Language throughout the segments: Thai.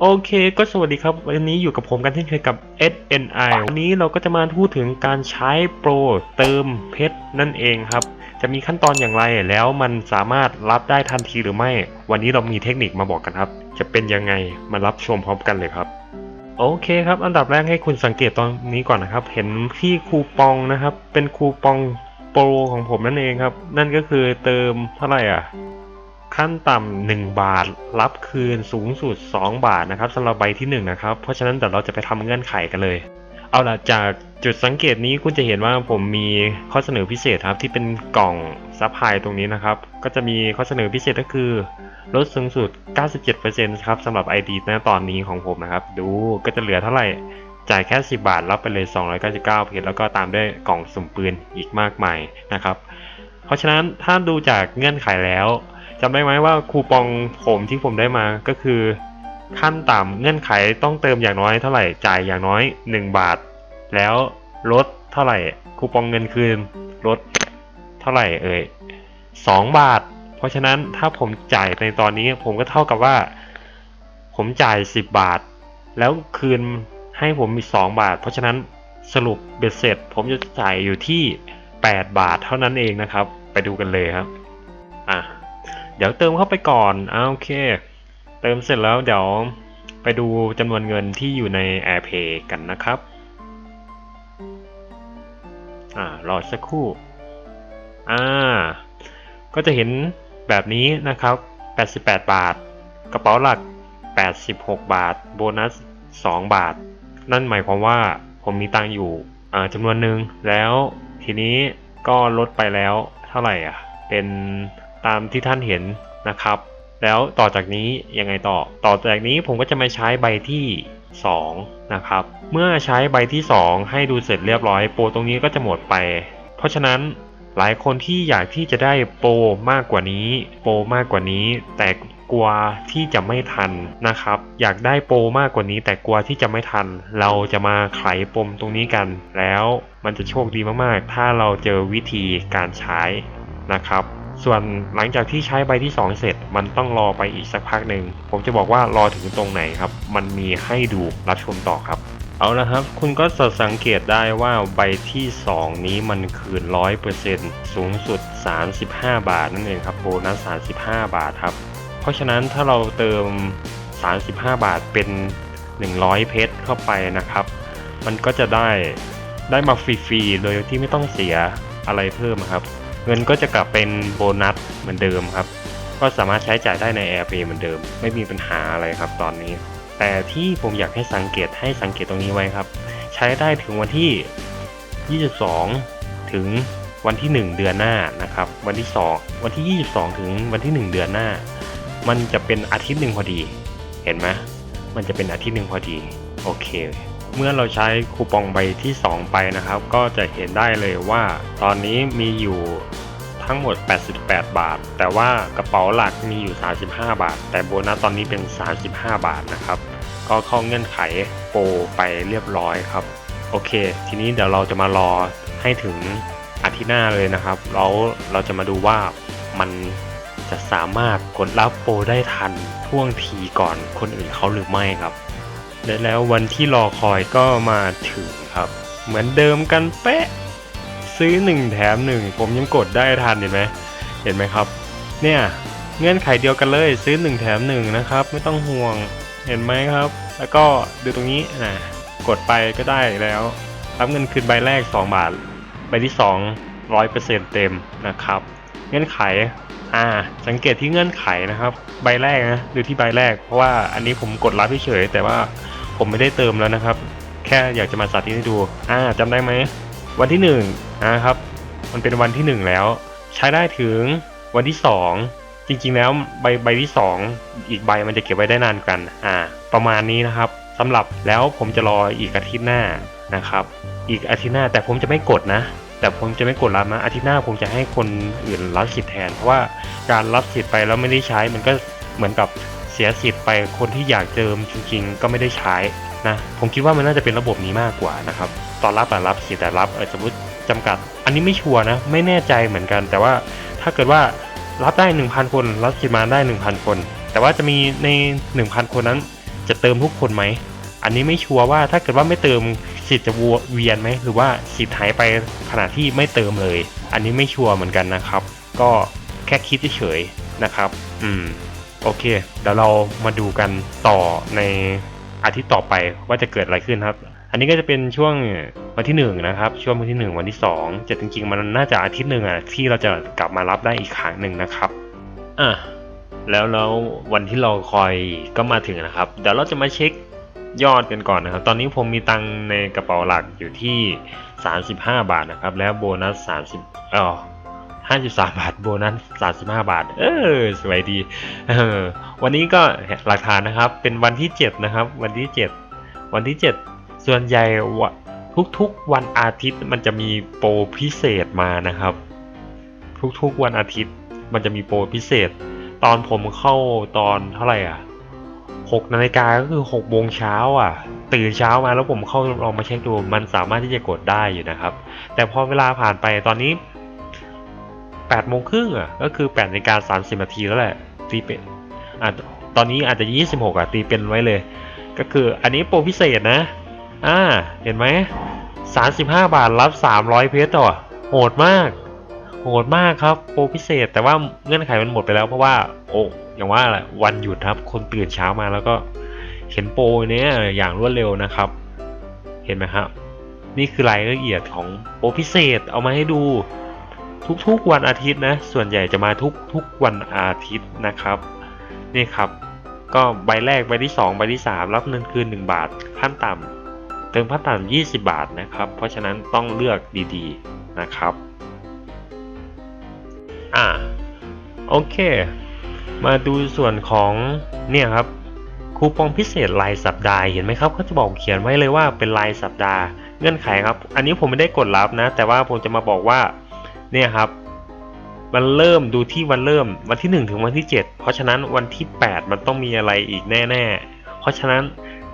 โอเคก็สวัสดีครับ วันนี้อยู่กับผมกันเช่นเคยกับ SNI วันนี้เราก็จะมาพูดถึงการใช้โปรเติมเพชรนั่นเองครับ จะมีขั้นตอนอย่างไรแล้วมันสามารถรับได้ทันทีหรือไม่ วันนี้เรามีเทคนิคมาบอกกันครับ จะเป็นยังไงมารับชมพร้อมกันเลยครับ โอเคครับ อันดับแรกให้คุณสังเกตตอนนี้ก่อนนะครับ เห็นที่คูปองนะครับ เป็นคูปองโปรของผมนั่นเองครับ นั่นก็คือเติมเท่าไหร่อะ ขั้นต่ำ1บาท รับคืนสูงสุด 2 บาทนะครับสำหรับใบที่1นะครับเพราะฉะนั้นเดี๋ยวเราจะไปทำเงื่อนไขกันเลย เอาล่ะจากจุดสังเกตนี้คุณจะเห็นว่าผมมีข้อเสนอพิเศษครับที่เป็นกล่องซัพพลายตรงนี้นะครับ ก็จะมีข้อเสนอพิเศษก็คือ ลดสูงสุด 97%ครับสำหรับ ID ณตอนนี้ของผมนะครับ ดูก็จะเหลือเท่าไหร่จ่ายแค่ 10 บาทรับไปเลย 299เพชรแล้วก็ตามด้วยกล่องสุ่มปืนอีกมากมายนะครับ เพราะฉะนั้นถ้าดูจากเงื่อนไขแล้ว จำได้ไหมว่าคูปองผมที่ผมได้มาก็คือ ขั้นต่ำเงื่อนไขต้องเติมอย่างน้อยเท่าไหร่จ่ายอย่างน้อย 1 บาท แล้วลดเท่าไหร่คูปองเงินคืนลดเท่าไหร่เอ่ย2 บาท เพราะฉะนั้นถ้าผมจ่ายในตอนนี้ผมก็เท่ากับว่า ผมจ่าย 10 บาท แล้วคืนให้ผมมี 2 บาท เพราะฉะนั้นสรุปเบ็ดเสร็จ ผมจะจ่ายอยู่ที่ 8 บาทเท่านั้นเองนะครับ ไปดูกันเลยครับ อะ เดี๋ยวเติมเข้าไปก่อนอ่าโอเค เติมเสร็จแล้วเดี๋ยวไปดูจำนวนเงินที่อยู่ใน AirPay กันนะครับ อ่ารอสักครู่ อ่า ก็จะเห็นแบบนี้นะครับ 88 บาท กระเป๋าหลัก 86 บาท โบนัส 2 บาท นั่นหมายความว่าผมมีตังอยู่จำนวนหนึ่งแล้วทีนี้ก็ลดไปแล้วเท่าไหร่อะ เป็น ตามที่ท่านเห็นนะครับ แล้วต่อจากนี้ยังไงต่อ ต่อจากนี้ผมก็จะมาใช้ใบที่2นะครับเมื่อใช้ใบที่ 2 ให้ดูเสร็จเรียบร้อยโปรตรงนี้ก็จะหมดไป เพราะฉะนั้นหลายคนที่อยากที่จะได้โปรมากกว่านี้ โปรมากกว่านี้ แต่กลัวที่จะไม่ทันนะครับ อยากได้โปรมากกว่านี้ แต่กลัวที่จะไม่ทัน เราจะมาไขปมตรงนี้กัน แล้วมันจะโชคดีมากๆ ถ้าเราเจอวิธีการใช้นะครับ ส่วนหลังจากที่ใช้ใบที่ 2 เสร็จ มันต้องรอไปอีกสักพักหนึ่ง ผมจะบอกว่ารอถึงตรงไหนครับ มันมีให้ดูรับชมต่อครับ เอาละครับ คุณก็จะสังเกตได้ว่าใบที่ 2 นี้มันคืน 100%สูงสุด 35 บาทนั่นเองครับโบนัส35 บาทครับ เพราะฉะนั้นถ้าเราเติม 35 บาทเป็น 100 เพชรเข้าไปนะครับ มันก็จะได้ได้มาฟรีๆ โดยที่ไม่ต้องเสียอะไรเพิ่มครับ เงินก็จะกลับเป็นโบนัสเหมือนเดิมครับ ก็สามารถใช้จ่ายได้ใน AirPay เหมือนเดิม ไม่มีปัญหาอะไรครับตอนนี้ แต่ที่ผมอยากให้สังเกตให้สังเกตตรงนี้ไว้ครับ ใช้ได้ถึงวันที่ 22 ถึงวันที่ 1 เดือนหน้านะครับ วันที่ 2 วันที่ 22 ถึงวันที่ 1 เดือนหน้า มันจะเป็นอาทิตย์หนึ่งพอดี เห็นไหมมันจะเป็นอาทิตย์หนึ่งพอดี โอเค เมื่อเราใช้คูปองใบที่ 2 ไปนะครับ ก็จะเห็นได้เลยว่า ตอนนี้มีอยู่ทั้งหมด 88 บาท แต่ว่ากระเป๋าหลักมีอยู่ 35 บาท แต่โบนัสตอนนี้เป็น 35 บาทนะครับ ก็เข้าเงื่อนไขโปรไปเรียบร้อยครับ โอเค ทีนี้เดี๋ยวเราจะมารอให้ถึงอาทิตย์หน้าเลยนะครับ แล้วเราจะมาดูว่ามันจะสามารถกดรับโปรได้ทันท่วงทีก่อนคนอื่นเขาหรือไม่ครับ และแล้ววันที่รอคอยก็มาถึงครับ เหมือนเดิมกันเป๊ะ ซื้อ 1 แถม 1 ผมยังกดได้ทันเห็นไหมเห็นไหมครับ เนี่ยเงื่อนไขเดียวกันเลยซื้อ 1 แถม 1 นะครับ ไม่ต้องห่วงเห็นไหมครับ แล้วก็ดูตรงนี้นะกดไปก็ได้แล้วรับเงินคืนใบแรก 2 บาท ใบที่ 2 100%เต็มนะครับ เงื่อนไขอ่าสังเกตที่เงื่อนไขนะครับ ใบแรกนะดูที่ใบแรกเพราะว่าอันนี้ผมกดรับเฉยแต่ว่า ผมไม่ได้เติมแล้วนะครับ แค่อยากจะมาสาธิตให้ดู อ่าจำได้ไหม วันที่หนึ่งนะครับ มันเป็นวันที่หนึ่งแล้ว ใช้ได้ถึงวันที่สองจริงๆแล้วใบใบที่สองอีกใบมันจะเก็บไว้ได้นานกัน อ่า ประมาณนี้นะครับสำหรับแล้วผมจะรออีกอาทิตย์หน้านะครับ อีกอาทิตย์หน้าแต่ผมจะไม่กดนะ แต่ผมจะไม่กดรับนะอาทิตย์หน้าผมจะให้คนอื่นรับสิทธิ์แทน เพราะว่าการรับสิทธิ์ไปแล้วไม่ได้ใช้มันก็เหมือนกับ เสียสิทธิ์ไปคนที่อยากเติมจริงๆ ก็ไม่ได้ใช้นะผมคิดว่ามันน่าจะเป็นระบบนี้มากกว่านะครับตอนรับอะรับสิทธิ์แต่รับเออสมมติจำกัด อันนี้ไม่ชัวร์นะไม่แน่ใจเหมือนกัน แต่ว่าถ้าเกิดว่ารับได้ 1,000 คน รับสิทธิ์มาได้ 1,000 คน แต่ว่าจะมีใน 1,000 คนนั้นจะเติมทุกคนไหมอันนี้ไม่ชัวร์ว่าถ้าเกิดว่าไม่เติมสิทธิ์จะวเวียนไหมหรือว่าสิทธิ์หายไปขณะที่ไม่เติมเลย อันนี้ไม่ชัวร์เหมือนกันนะครับ ก็แค่คิดเฉยๆนะครับ อืม โอเค เดี๋ยวเรามาดูกันต่อในอาทิตย์ต่อไปว่าจะเกิดอะไรขึ้นครับ อันนี้ก็จะเป็นช่วงวันที่หนึ่งนะครับ ช่วงวันที่หนึ่งวันที่สองจะจริงๆ มันน่าจะอาทิตย์หนึ่งอะที่เราจะกลับมารับได้อีกครั้งหนึ่งนะครับอะแล้วแล้ววันที่เราคอยก็มาถึงนะครับ เดี๋ยวเราจะมาเช็คยอดกันก่อนนะครับ ตอนนี้ผมมีตังในกระเป๋าหลักอยู่ที่ 35 บาทนะครับ แล้วโบนัส 30อ๋อ 53 บาท โบนัส 35 บาท เออ สวยดี เออ วันนี้ก็หลักฐานนะครับ เป็นวันที่ 7 นะครับ วันที่ 7 วันที่ 7 ส่วนใหญ่ทุกๆวันอาทิตย์มันจะมีโปรพิเศษมานะครับ ทุกๆวันอาทิตย์มันจะมีโปรพิเศษ ตอนผมเข้าตอนเท่าไหร่อะหกนาฬิกาก็คือหกโมงเช้าอะ ตื่นเช้ามาแล้วผมเข้าลองมาเช็คดู มันสามารถที่จะกดได้อยู่นะครับ แต่พอเวลาผ่านไปตอนนี้ แปดโมงครึ่งอะก็คือแปดนาฬิกาสามสิบนาทีแล้วแหละตีเป็นอะตอนนี้อาจจะยี่สิบหกอะตีเป็นไว้เลย ก็คืออันนี้โปรพิเศษนะ อ่า เห็นไหมสามสิบห้าบาทรับสามร้อยเพชรต่อโหดมาก โหดมากครับ โปรพิเศษ แต่ว่าเงื่อนไขมันหมดไปแล้วเพราะว่า โอ้อย่างว่าแหละวันหยุดครับ คนตื่นเช้ามาแล้วก็เห็นโปรเนี้ยอย่างรวดเร็วนะครับ เห็นไหมครับ นี่คือรายละเอียดของโปรพิเศษเอามาให้ดู ทุกๆวันอาทิตย์นะ ส่วนใหญ่จะมาทุกๆวันอาทิตย์นะครับ นี่ครับ ก็ใบแรกใบที่ 2 ใบที่ 3 รับเงินคืน 1 บาท ขั้นต่ำเติมขั้นต่ำ20 บาทนะครับ เพราะฉะนั้นต้องเลือกดีๆนะครับอ่าโอเค มาดูส่วนของเนี่ยครับคูปองพิเศษรายสัปดาห์เห็นไหมครับเขาจะบอกเขียนไว้เลยว่าเป็นรายสัปดาห์เงื่อนไขครับ อันนี้ผมไม่ได้กดรับนะ แต่ว่าผมจะมาบอกว่า เนี่ยครับมันเริ่มดูที่วันเริ่มวันที่ 1 ถึงวันที่ 7 เพราะฉะนั้นวันที่ 8 มันต้องมีอะไรอีกแน่ๆ เพราะฉะนั้น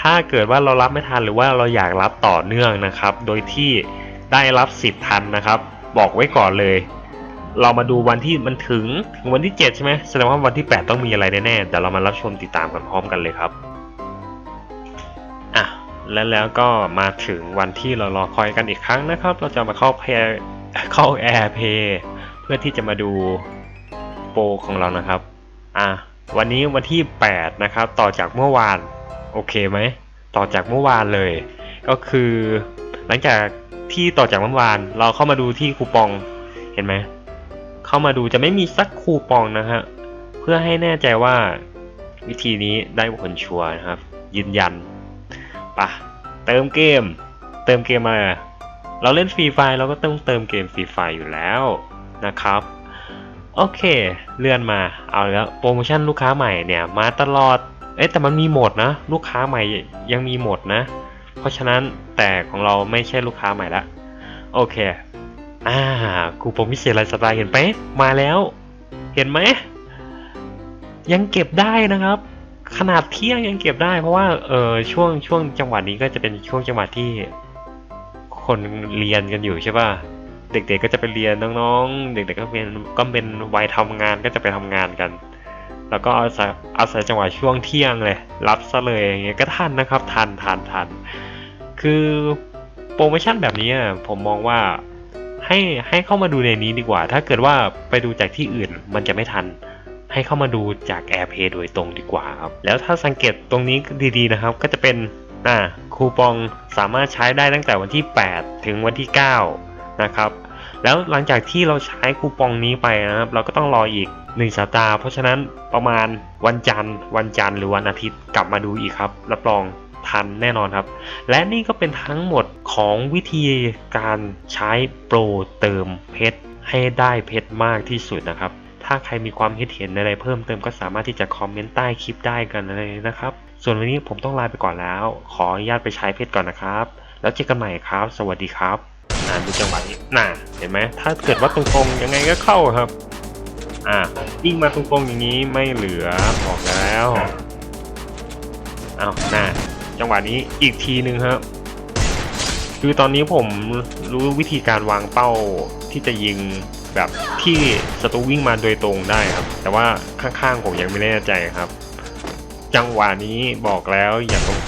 ถ้าเกิดว่าเรารับไม่ทันหรือว่าเราอยากรับต่อเนื่องนะครับ โดยที่ได้รับสิทธิ์ทันนะครับ บอกไว้ก่อนเลย เรามาดูวันที่มันถึงถึงวันที่ 7 ใช่ไหมแสดงว่าวันที่ 8 ต้องมีอะไรแน่ๆเดี๋ยวเรามารับชมติดตามกันพร้อมกันเลยครับอะและแล้วก็มาถึงวันที่เรารอคอยกันอีกครั้งนะครับ เราจะมาเข้าเพ เข้าแอร์เพย์เพื่อที่จะมาดูโปรของเรานะครับ อะวันนี้วันที่ 8 นะครับ ต่อจากเมื่อวาน โอเคไหม ต่อจากเมื่อวานเลย ก็คือ หลังจากที่ต่อจากเมื่อวาน เราเข้ามาดูที่คูปอง เห็นไหม เข้ามาดูจะไม่มีสักคูปองนะฮะ เพื่อให้แน่ใจว่าวิธีนี้ได้ผลชัวร์นะครับ ยืนยันปะเติมเกม เติมเกมมา เราเล่นฟรีไฟเราก็ต้องเติมเกมฟรีไฟอยู่แล้วนะครับ โอเค เลื่อนมาเอาแล้วโปรโมชั่นลูกค้าใหม่เนี่ยมาตลอด เอ๊ะแต่มันมีหมดนะ ลูกค้าใหม่ยังมีหมดนะ เพราะฉะนั้นแต่ของเราไม่ใช่ลูกค้าใหม่ละโอเคอ่าคูปองพิเศษรายสัปดาห์เห็นไหมมาแล้ว เห็นไหมยังเก็บได้นะครับ ขนาดเที่ยงยังเก็บได้ เพราะว่าเออช่วงช่วงจังหวะนี้ก็จะเป็นช่วงจังหวะที่ คนเรียนกันอยู่ใช่ป่ะเด็กๆก็จะไปเรียนน้องๆ เด็กๆก็เป็นก็เป็นวัยทำงานก็จะไปทำงานกัน แล้วก็อาศัยอาศัยจังหวะช่วงเที่ยงเลย รับซะเลยอย่างเงี้ยก็ทันนะครับทันทันทันคือโปรโมชั่นแบบนี้ผมมองว่าให้ให้เข้ามาดูในนี้ดีกว่า ถ้าเกิดว่าไปดูจากที่อื่นมันจะไม่ทัน ให้เข้ามาดูจาก AirPay โดยตรงดีกว่าครับ แล้วถ้าสังเกตตรงนี้ดีๆนะครับ ก็จะเป็น อ่าคูปองสามารถใช้ได้ตั้งแต่วันที่ 8 ถึงวันที่ 9 นะครับ แล้วหลังจากที่เราใช้คูปองนี้ไปนะครับ เราก็ต้องรออีก 1 สัปดาห์ เพราะฉะนั้นประมาณวันจันทร์ วันจันทร์หรือวันอาทิตย์กลับมาดูอีกครับ รับรองทันแน่นอนครับ และนี่ก็เป็นทั้งหมดของวิธีการใช้โปรเติมเพชรให้ได้เพชรมากที่สุดนะครับ ถ้าใครมีความคิดเห็นอะไรเพิ่มเติมก็สามารถที่จะคอมเมนต์ใต้คลิปได้กันเลยนะครับ ส่วนวันนี้ผมต้องลาไปก่อนแล้ว ขออนุญาตไปใช้เพชรก่อนนะครับ แล้วเจอกันใหม่ครับ สวัสดีครับอ่าดูจังหวะนี้น่าเห็นไหมถ้าเกิดว่าตรงๆยังไงก็เข้าครับ อ่ายิ่งมาตรงๆอย่างนี้ไม่เหลือบอกแล้วเอาน่าจังหวะนี้อีกทีหนึ่งครับคือตอนนี้ผมรู้วิธีการวางเป้าที่จะยิง แบบที่ศัตรูวิ่งมาโดยตรงได้ครับ แต่ว่าข้างๆผมยังไม่แน่ใจครับ จังหวะนี้บอกแล้วอย่าตรง